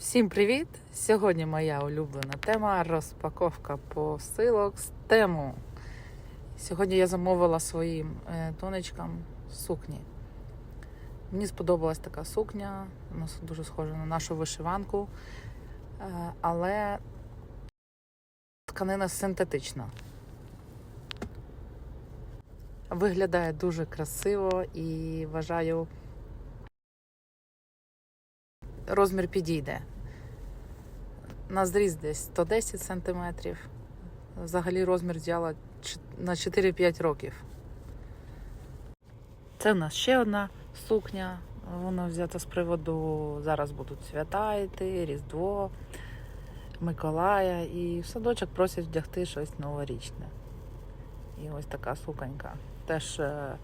Всім привіт! Сьогодні моя улюблена тема розпаковка посилок з тему. Сьогодні я замовила своїм е, донечкам сукні. Мені сподобалась така сукня, вона дуже схожа на нашу вишиванку, е, але тканина синтетична. Виглядає дуже красиво і вважаю, розмір підійде. На зріз десь 110 см. Взагалі розмір взяла на 4-5 років. Це в нас ще одна сукня. Вона взята з приводу зараз будуть свята йти, Різдво, Миколая. І в садочок просять вдягти щось новорічне. І ось така суконька. Теж е,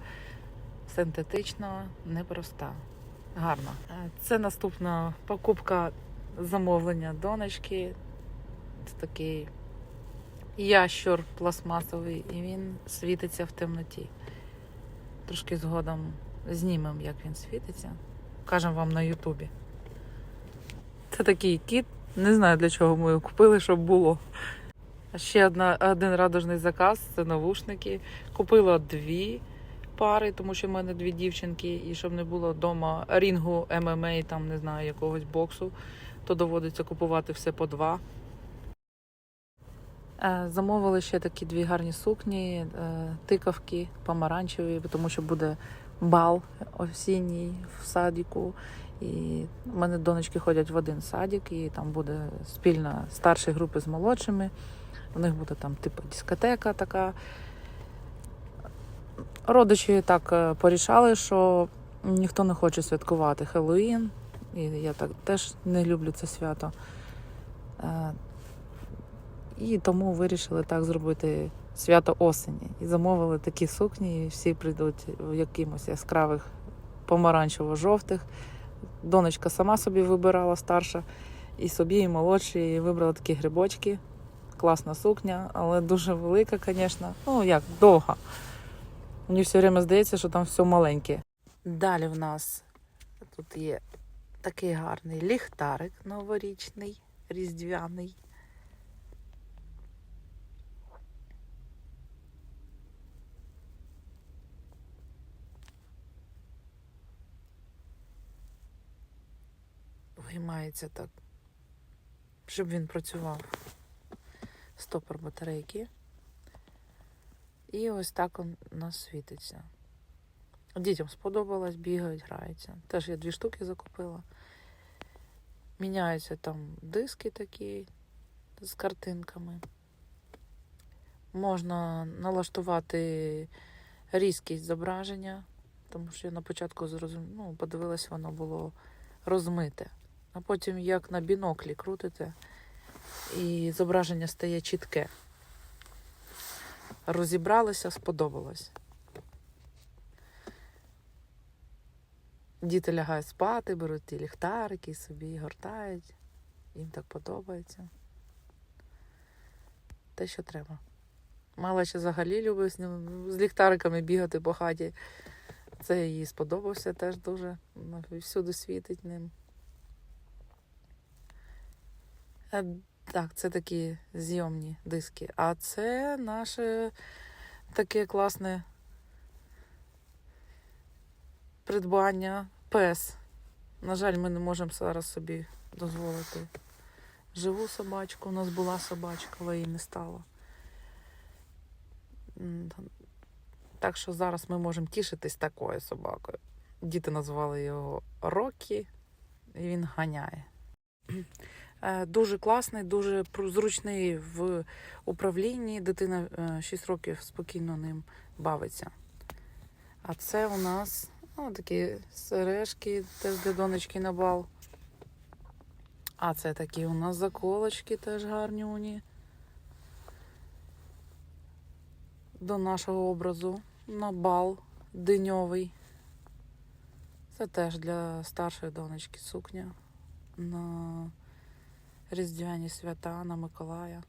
синтетична, непроста. Гарно. Е, Це наступна покупка замовлення донечки. Це такий ящур пластмасовий, і він світиться в темноті. Трошки згодом знімемо, як він світиться. Кажемо вам на Ютубі. Це такий кіт. Не знаю для чого ми його купили, щоб було. Ще одна, один радужний заказ це навушники. Купила дві пари, тому що в мене дві дівчинки, і щоб не було вдома рінгу ММА, там не знаю, якогось боксу, то доводиться купувати все по два. Е, Замовили ще такі дві гарні сукні, е, тикавки помаранчеві, тому що буде бал осінній в садіку. І в мене донечки ходять в один садик, і там буде спільна старші групи з молодшими. У них буде там типу дискотека така. Родичі так е, порішали, що ніхто не хоче святкувати Хеллоуін. І я так теж не люблю це свято. Е, І тому вирішили так зробити свято осені. І замовили такі сукні, і всі прийдуть в якимось яскравих помаранчево-жовтих. Донечка сама собі вибирала старша, і собі, і молодші, і вибрала такі грибочки. Класна сукня, але дуже велика, звісно. Ну як, довга. Мені все время здається, що там все маленьке. Далі в нас тут є такий гарний ліхтарик новорічний, різдвяний. Виймається так, щоб він працював. Стопор батарейки. І ось так он у нас світиться. Дітям сподобалось, бігають, граються. Теж я дві штуки закупила. Міняються там диски такі з картинками. Можна налаштувати різкість зображення, тому що я на початку зрозум... ну, подивилась, воно було розмите. А потім як на біноклі крутите, і зображення стає чітке розібралися, сподобалось. Діти лягають спати, беруть ті ліхтарики собі, гортають. Їм так подобається. Те, що треба. Мала ще взагалі любить з, ним, з ліхтариками бігати по хаті. Це їй сподобався теж дуже. Всюди світить ним. Е, так, це такі зйомні диски. А це наше таке класне придбання пес. На жаль, ми не можемо зараз собі дозволити живу собачку. У нас була собачка, але її не стало. Так що зараз ми можемо тішитись такою собакою. Діти назвали його Рокі, і він ганяє. Е, Дуже класний, дуже зручний в управлінні. Дитина е, 6 років спокійно ним бавиться. А це у нас ну, такі сережки, теж для донечки на бал. А це такі у нас заколочки теж гарнюні. До нашого образу на бал диньовий. Це теж для старшої донечки сукня. На Різдвяні свята на Миколая.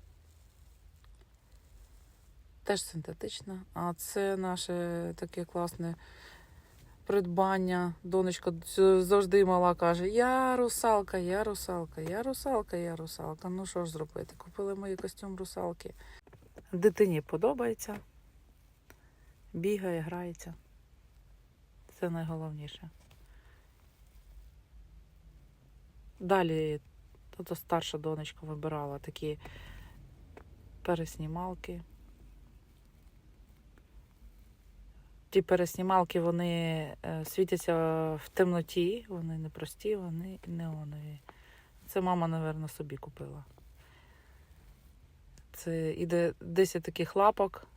Теж синтетична. А це наше таке класне придбання. Донечка завжди мала каже: Я русалка, я русалка, я русалка, я русалка. Ну що ж зробити? Купили мої костюм русалки. Дитині подобається. Бігає, грається. Це найголовніше. Далі тобто старша донечка вибирала такі переснімалки. Ті переснімалки вони е, світяться в темноті, вони не прості, вони неонові. Це мама, напевно, собі купила. Це іде 10 таких лапок.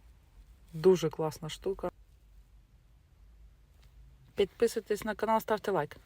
Дуже класна штука. Підписуйтесь на канал, ставте лайк.